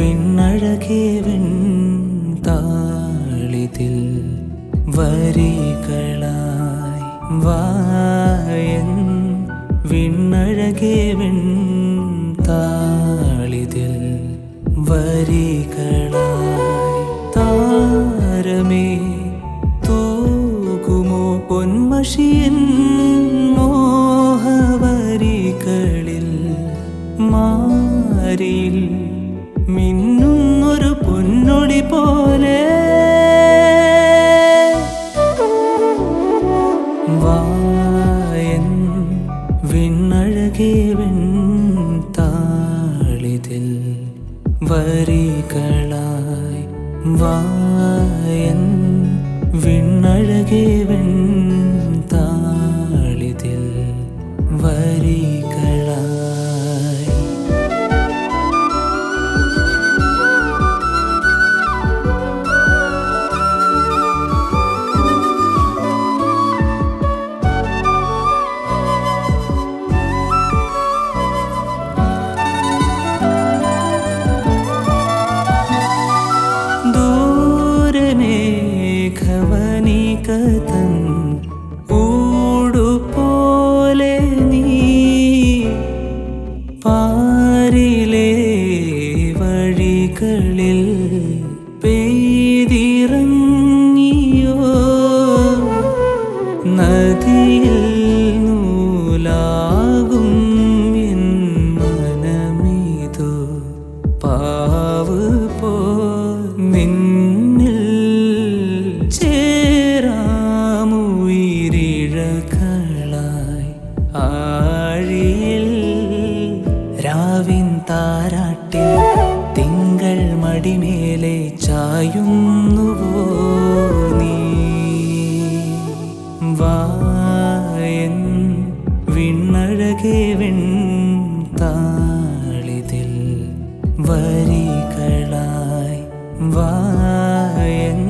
പെണ്ണഴകേ താളിതിൽ വരികളായി വായൻ വിണ്ണഴകേ താളിതിൽ വരികളായി പോലെ. വായൻ വിണ്ണഴകേ താളിതിൽ വരികളായി. വായൻ വിണ്ണഴകേ താളിതിൽ വരികളായി വഴികളിൽ പെയ്തിറങ്ങിയോ? നദിയിൽ നൂലാകും എൻ പാവ് പോ. നിന്നിൽ ചേരാമുയിരിഴകളായി ആഴിയിൽ രാവിൻ താരാട്ടിൽ മടിമേലെ ചായുന്നുവോ നീ? വായൻ വിണ്ണഴകേ വെൺ താളിതിൽ വരികളായി. വായൻ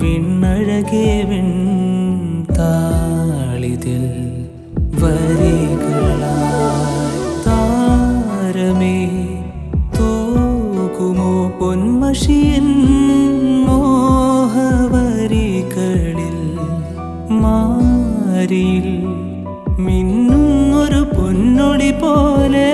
വിണ്ണഴകേ വെൺ താളിതിൽ വരികളായി. പൊന്മഷിയൻ മോഹവരികളിൽ മാരിയിൽ മിന്നുന്നൊരു പൊന്നൊടി പോലെ